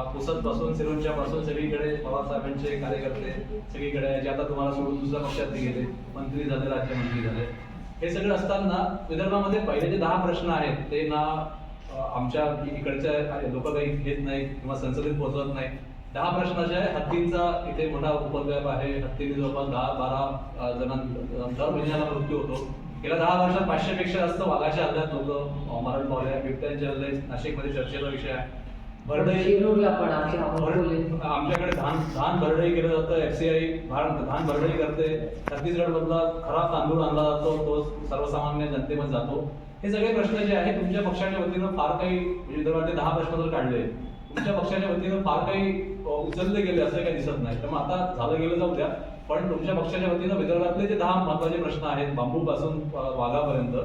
सिरोंच्या पासून सगळीकडे बाबासाहेबांचे साहेबांचे कार्यकर्ते सगळीकडे जे आता तुम्हाला सोडून दुसऱ्या पक्षात गेले. मंत्री झाले राज्यमंत्री झाले. हे सगळं असताना विदर्भामध्ये पहिले जे दहा प्रश्न आहेत ते ना आमच्या इकडच्या लोक काही घेत नाही किंवा संसदेत पोहोचवत नाही दहा प्रश्न जे आहे हत्तींचा इथे मोठा उपद्व्याप आहे. हत्तीने जवळपास दहा बारा जणां दर महिन्याला मृत्यू होतो. गेल्या दहा वर्षात पाचशे पेक्षा जास्त वाघाच्या हल्ल्यात लोक मरण पावले बिबट्यांच्या हल्ले नाशिकमध्ये चर्चेचा विषय आहे. शिरूरला पण आमच्याकडे धान धान भरडई केलं जातं एफसीआय धान भरडई करते. छत्तीसगड मधला खराब तांदूळ आणला जातो तो सर्वसामान्य जनतेमध्ये जातो. हे सगळे प्रश्न जे आहे तुमच्या पक्षाच्या वतीनं फार काही म्हणजे विदर्भातले दहा प्रश्न जर काढले. तुमच्या पक्षाच्या वतीनं फार काही उचलले गेले असं काही दिसत नाही. त्यामुळे आता झालं गेलं जाऊ द्या. पण तुमच्या पक्षाच्या वतीनं विदर्भातले जे दहा महत्त्वाचे प्रश्न आहेत बांबू पासून वाघापर्यंत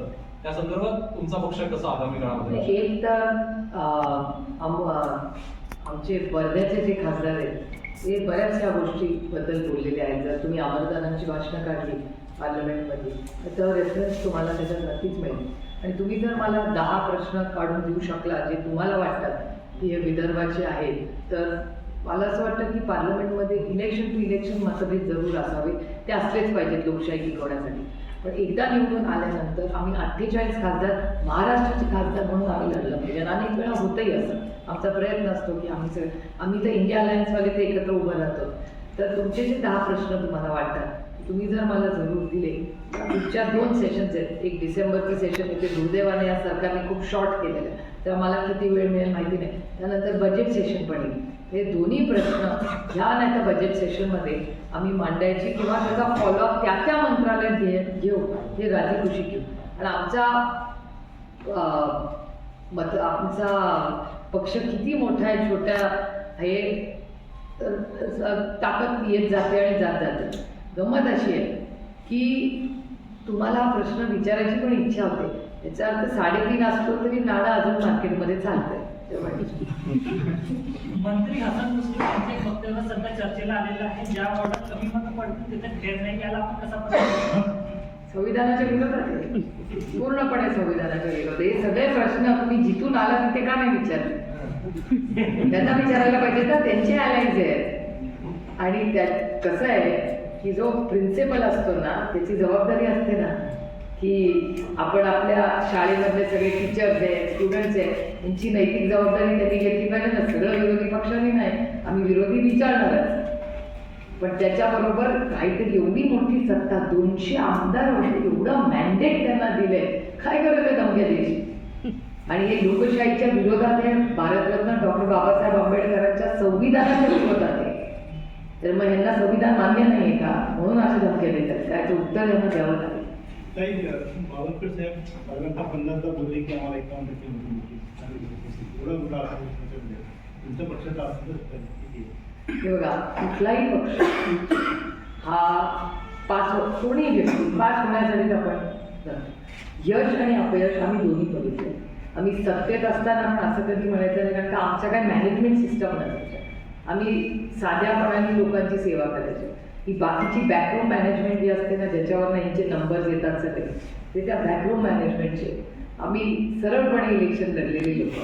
त्या संदर्भात तुमचा पक्ष कसा आगामी काळामध्ये? म्हणजे एक तर आम- आमचे वर्ध्याचे जे खासदार आहेत ते बऱ्याचशा गोष्टीबद्दल बोललेले आहेत. जर तुम्ही आमदारांची भाषणं काढली पार्लमेंटमध्ये तर तो रेफरन्स तुम्हाला त्याच्यात नक्कीच मिळेल. आणि तुम्ही जर मला दहा प्रश्न काढून देऊ शकला जे तुम्हाला वाटतात की हे विदर्भाचे आहेत तर मला असं वाटतं की पार्लमेंटमध्ये इलेक्शन टू इलेक्शन मतभेद जरूर असावे. ते असलेच पाहिजेत लोकशाही टिकवण्यासाठी. पण एकदा निवडून आल्यानंतर आम्ही अठ्ठेचाळीस खासदार महाराष्ट्राचे खासदार म्हणून आम्ही लढलं. पाहिजे आणि अनेक वेळा होतही असं. आमचा प्रयत्न असतो की आम्ही सगळे आम्ही तर इंडिया अलायन्सवाले ते एकत्र उभं राहतो. तर तुमचे जे दहा प्रश्न तुम्हाला वाटतात तुम्ही जर मला जरूर दिले पुढच्या दोन सेशन्स आहेत एक डिसेंबरचं सेशन येते दुर्दैवाने या सरकारने खूप शॉर्ट केलेलं आहे. तेव्हा मला किती वेळ मिळेल माहिती नाही. त्यानंतर बजेट सेशन पण येईल हे दोन्ही प्रश्न ह्या नाही तर बजेट सेशनमध्ये आम्ही मांडायची किंवा त्याचा फॉलोअप त्या त्या मंत्रालयात घे घेऊ. हे राजी खुशी घेऊ. आणि आमचा मत आमचा पक्ष किती मोठा आहे छोट्या हे ताकद येत जाते आणि जात जाते. गंमत अशी आहे की तुम्हाला हा प्रश्न विचारायची पण इच्छा होते. याचा अर्थ साडेतीन असतो तरी नाणं अजून मार्केटमध्ये चालतंय. मंत्री हसन मुश्रीफ यांचं एक वक्तव्य सध्या चर्चेला आलेलं आहे ज्या वॉर्डात कमी मतं पडतील तिथे खेळ नाही याला आपण कसा संविधानाच्या विरोधात आहे. पूर्णपणे संविधानाच्या विरोधात हे सगळे प्रश्न तुम्ही जिथून आला तिथे का नाही विचारले? त्यांना विचारायला पाहिजे तर त्यांचे अलायन्स आहेत. आणि त्यात कसं आहे की जो प्रिन्सिपल असतो ना त्याची जबाबदारी असते ना की आपण आपल्या शाळेमधले सगळे टीचर्स आहेत स्टुडंट्स आहेत यांची नैतिक जबाबदारी त्यांनी घेतली पाहिजे ना. सगळं विरोधी पक्षाने नाही आम्ही विरोधी विचारणारच. पण त्याच्याबरोबर काहीतरी एवढी मोठी सत्ता दोनशे आमदार होते एवढं मॅन्डेट त्यांना दिलंय. काय गरज आहे दमक्या द्यायची आणि हे लोकशाहीच्या विरोधात आहे भारतरत्न डॉक्टर बाबासाहेब आंबेडकरांच्या संविधानाच्या विरोधात आहे. तर मग यांना संविधान मान्य नाही आहे का म्हणून असे धमक्या देतात त्याचं उत्तर यांना द्यावं लागेल बावनकर साहेब पहिल्यांदा पन्नासदा बोलले की आम्हाला एकावन्न टक्के. एवढं मोठा. तुमच्या पक्षाचा असं? हे बघा कुठलाही पक्ष हा पास कोणी व्यक्ती पास होण्यासाठी आपण. यश आणि अपयश आम्ही दोन्ही बघितले आम्ही सत्तेत असताना पण असं कधी म्हणायचं नाही कारण का आमच्या काय मॅनेजमेंट सिस्टम नसायच्या आम्ही साध्यापणाने लोकांची सेवा करायचो. ही बाकीची बॅकरूम मॅनेजमेंट जी असते ना ज्याच्यावर यांचे नंबर्स येतात सगळे ते त्या बॅकरूम मॅनेजमेंटचे आम्ही सरळपणे इलेक्शन लढलेले लोक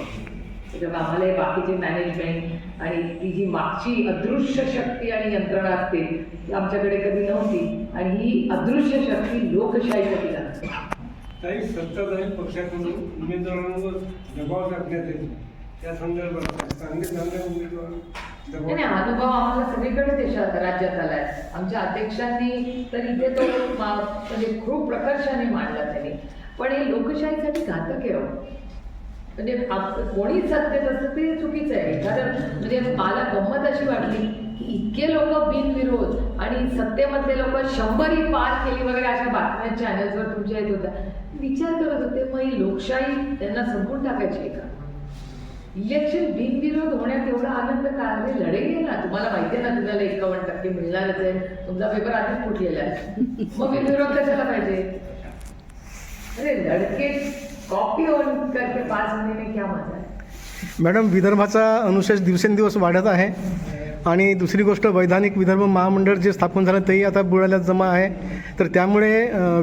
त्याच्यामुळे आम्हाला हे बाकीचे मॅनेजमेंट आणि ती जी मागची अदृश्य शक्ती आणि यंत्रणा असते ती आमच्याकडे कधी नव्हती. आणि ही अदृश्य शक्ती लोकशाहीसाठी लागते. काही सत्ताधारी पक्षाकडून उमेदवारांवर दबाव टाकण्यात येतो. त्या संदर्भात चांगले चांगले उमेदवार? नाही नाही, हा अनुभव आम्हाला सगळीकडे देशात राज्यात आलाय. आमच्या अध्यक्षांनी तर इथे तो मा- म्हणजे खूप प्रकर्षाने मांडला त्यांनी. पण हे लोकशाहीसाठी घातक आहे हो. म्हणजे आप- कोणी सत्तेत असतं ते चुकीचं आहे. कारण म्हणजे मला गंमत अशी वाटली की इतके लोक बिनविरोध आणि सत्तेमधले लोक शंभरी पार केली वगैरे अशा बातम्या चॅनल्सवर तुमच्या येत होत्या. विचार करत होते मग ही लोकशाही त्यांना संपून टाकायची आहे का? इलेक्शन बिनविरोध होण्यात एवढा आनंद का? अरे लढेल ना. तुम्हाला माहिती आहे ना तुम्हाला एकावन्न टक्के मिळणारच आहे. तुमचा पेपर आधीच फुटलेला आहे. मग बिनविरोध कशाला पाहिजे? अरे लडके कॉपी ऑन करके पास होने में क्या मजा है मॅडम विदर्भाचा अनुशेष दिवसेंदिवस वाढत आहे. आणि दुसरी गोष्ट वैधानिक विदर्भ महामंडळ जे स्थापन झालं तेही आता बुडाल्यात जमा आहे. तर त्यामुळे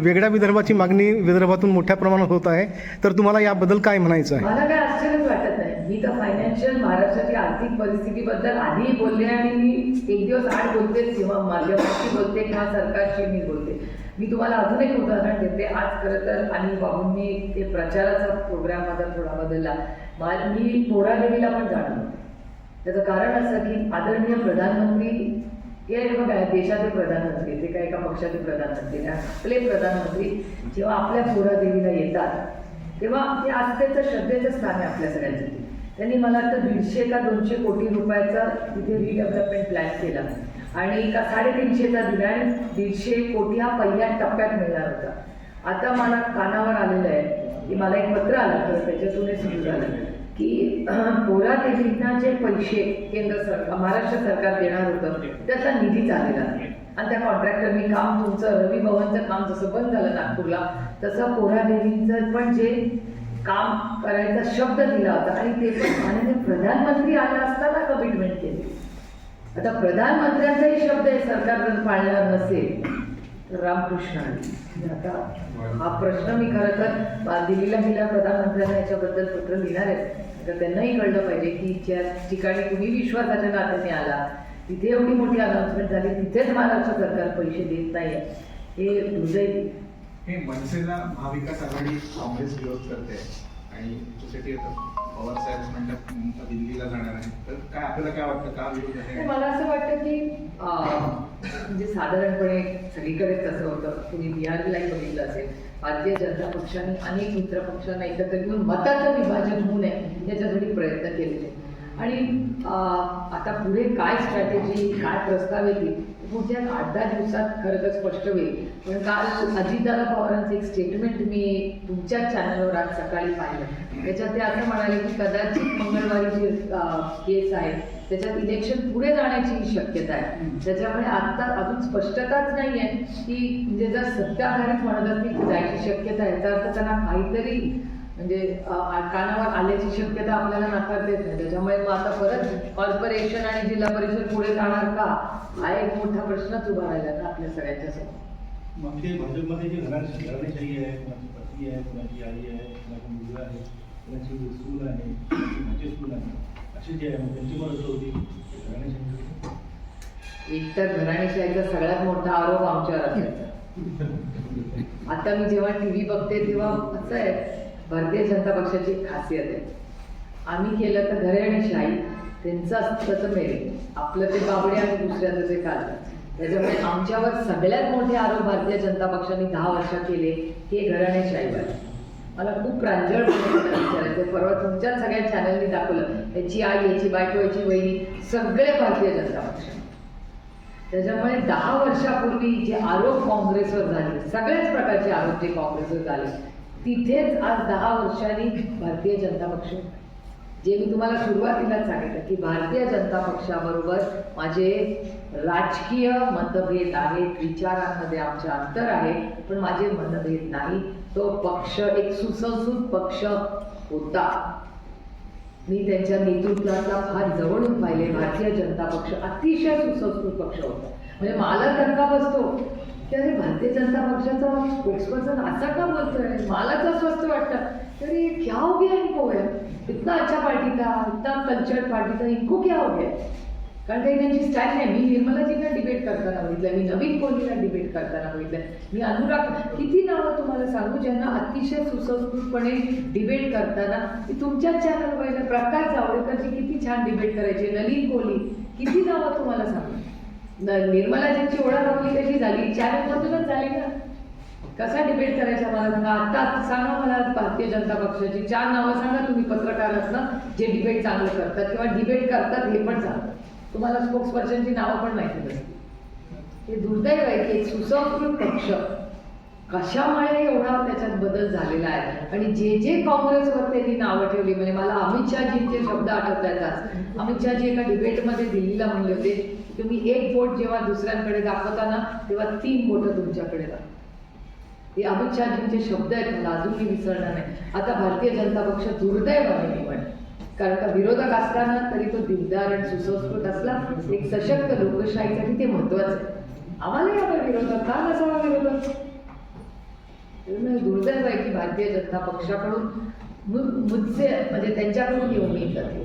वेगळ्या विदर्भाची मागणी विदर्भातून मोठ्या प्रमाणात होत आहे. तर तुम्हाला याबद्दल काय म्हणायचं आहे? मला काय आश्चर्यच वाटत मी तर फायनान्शियल महाराष्ट्राची आर्थिक परिस्थितीबद्दल आधीही बोलले आणि मी एक दिवस आठ बोलतेच किंवा माध्यमाशी बोलते किंवा सरकारशी मी बोलते. मी तुम्हाला अजून एक उदाहरण देते. आज खरं तर आणि बाबूंनी ते प्रचाराचा प्रोग्राम माझा थोडा बदलला. मा- मी पोरादेवीला पण जाणार होते. त्याचं कारण असं की आदरणीय प्रधानमंत्री हे बघा देशाचे प्रधानमंत्री ते काय एका पक्षाचे प्रधानमंत्री आपले प्रधानमंत्री जेव्हा आपल्या पोरादेवीला येतात तेव्हा ते आस्थेचं श्रद्धेचं स्थान आहे आपल्या सगळ्यांसाठी त्यांनी मला तर दीडशे का दोनशे कोटी रुपयाचा तिथे रिडेव्हलपमेंट प्लॅन केला. आणि का साडेतीनशेचा दिला आणि दीडशे कोटी हा पहिल्या टप्प्यात मिळणार होता. आता मला कानावर आलेलं आहे की मला एक पत्र आलं तर त्याच्यातून सुरू झालं. की पोरा देवींना जे पैसे केंद्र सरकार महाराष्ट्र सरकार देणार होतं त्याचा निधी चाललेला. आणि त्या कॉन्ट्रॅक्टरनी काम तुमचं रवी भवनचं काम जसं बंद झालं नागपूरला तसं पोरा देवींचं पण जे काम करायचा शब्द दिला होता आणि ते पण माननीय प्रधानमंत्री आला असताना कमिटमेंट केली. आता प्रधानमंत्र्यांचाही शब्द हे सरकार जर पाळणार नसेल तर रामकृष्ण म्हणजे आता हा प्रश्न मी खरं तर दिल्लीला गेल्या प्रधानमंत्र्यांना याच्याबद्दल पत्र लिहिणार आहे तर त्यांनाही कळलं पाहिजे की ज्या ठिकाणी कुणी विश्वासाच्या नात्याने आला तिथे एवढी मोठी अनाउन्समेंट झाली तिथेच महाराष्ट्र सरकार पैसे देत नाही हे हृदय हे मनसेला महाविकास आघाडी काँग्रेस विरोध करते आणि त्याच्यासाठी आता पवार साहेब म्हणतात दिल्लीला जाणार आहे. तर काय आपल्याला काय वाटतं? का विरोध आहे? मला असं वाटतं की म्हणजे साधारणपणे सगळीकडेच तसं होतं. तुम्ही बिहारलाही बघितलं असेल. भारतीय जनता पक्षाने अनेक मित्र पक्षांना एकत्र घेऊन मताचं विभाजन होऊ नये याच्यासाठी प्रयत्न केलेले आणि आता पुढे काय स्ट्रॅटेजी काय प्रस्ताव येतील पुढच्या आठ दहा दिवसात खरं तर स्पष्ट होईल. पण काल अजितदादा पवारांचं एक स्टेटमेंट मी तुमच्याच चॅनलवर आज सकाळी पाहिलं. त्याच्यात ते असं म्हणाले की कदाचित मंगळवारी जी केस आहे त्याच्यात इलेक्शन पुढे जाण्याची शक्यता आहे. त्याच्यामुळे आता अजून स्पष्टताच नाही आहे की म्हणजे जर सत्ताधारीच म्हणत असतील की जायची शक्यता आहे तर अर्थ त्यांना काहीतरी म्हणजे कानावर आल्याची शक्यता आपल्याला नाकारता येत नाही. त्याच्यामुळे मग आता परत कॉर्पोरेशन आणि जिल्हा परिषद पुढे जाणार का? हा एक मोठा प्रश्नच उभा राहिला ना आपल्या सगळ्यांच्या समोर. मग ते भाजपमध्ये जे घराण्याची घराणेशाही आहे कुणाची पत्नी आहे कुणाची आई आहे कुणाचा मुलगा आहे कुणाची सून आहे कुणाची भाची सून आहे अशी जे आहे मग त्यांची पण असं होती. घराणेशाही एक तर घराणेशाहीचा सगळ्यात मोठा आरोप आमच्यावर असायचा. आता मी जेव्हा टी व्ही बघते तेव्हा असं आहे भारतीय जनता पक्षाची खासियत आहे. आम्ही केलं तर घराणेशाही त्यांचं असतं तसं मेरे आपलं ते बाबडे आणि दुसऱ्याचं ते काल. त्याच्यामुळे आमच्यावर सगळ्यात मोठे आरोप भारतीय जनता पक्षाने दहा वर्ष केले हे घराणेशाहीवर मला खूप प्रांजळपणे विचारायचं परवा तुमच्या सगळ्या चॅनलनी दाखवलं याची आई याची बायको याची वहिनी सगळे भारतीय जनता पक्ष. त्याच्यामुळे दहा वर्षापूर्वी जे आरोप काँग्रेसवर झाले सगळ्याच प्रकारचे आरोप जे काँग्रेसवर झाले तिथेच आज दहा वर्षांनी भारतीय जनता पक्ष. जे मी तुम्हाला सुरुवातीलाच सांगितलं की भारतीय जनता पक्षाबरोबर माझे राजकीय मतभेद आहेत विचारांमध्ये आमचे अंतर आहे पण माझे मतभेद नाही. तो पक्ष एक सुसंस्कृत पक्ष होता. मी त्यांच्या नेतृत्वाला फार जवळून पाहिले. भारतीय जनता पक्ष अतिशय सुसंस्कृत पक्ष होता. म्हणजे मला धक्का बसतो. की अरे भारतीय जनता पक्षाचा स्पोक्सपर्सन असा का बोलतोय? मला तर स्वस्त वाटतं. अरे क्या हो गया इनको है इतना अच्छा पार्टी था इतना कल्चर पार्टी था इनको क्या हो गया? कारण काही त्यांची स्टाईल नाही मी निर्मलाजींना डिबेट करताना बघितलं मी नवीन कोहलीला डिबेट करताना बघितलं मी अनुराग किती नावं तुम्हाला सांगू ज्यांना अतिशय सुसंस्कृतपणे डिबेट करताना मी तुमच्याच चॅनल पाहिलं प्रकाश जावडेकरची किती छान डिबेट करायची नलीन कोहली किती नावं तुम्हाला सांगू? निर्मला ज्यांची ओळख आपली कशी झाली? चॅनलमधूनच झाली ना कसा डिबेट करायचा मला सांगा? आता सांगा मला भारतीय जनता पक्षाची चार नावं सांगा तुम्ही पत्रकार असणं जे डिबेट चांगलं करतात किंवा डिबेट करतात हे पण सांगा. तुम्हाला स्पोक्स पर्सनची नावं पण माहिती नसतील. हे दुर्दैव आहे की सुसंस्कृत पक्ष कशामुळे एवढा त्याच्यात बदल झालेला आहे? आणि जे जे काँग्रेसवर त्यांनी नावं ठेवली म्हणजे मला अमित शहाजींचे शब्द आठवत आहेत अमित शहाजी एका डिबेटमध्ये दिल्लीला म्हणले होते तुम्ही एक बोट जेव्हा दुसऱ्यांकडे दाखवता ना तेव्हा तीन बोटं तुमच्याकडे दाखवा हे अमित शहाजींचे शब्द आहेत मला अजून मी विसरणार नाही. आता भारतीय जनता पक्ष दुर्दैवाने निवड कारण का विरोधक असताना तरी तो दिलदार आणि सुसंस्कृत असला एक सशक्त लोकशाहीसाठी ते महत्वाचं आहे. आम्हालाही आपण विरोधक का नसावा विरोधक दुर्दैव आहे की भारतीय जनता पक्षाकडून मुद्दे म्हणजे त्यांच्याकडून ही उमेद जाते.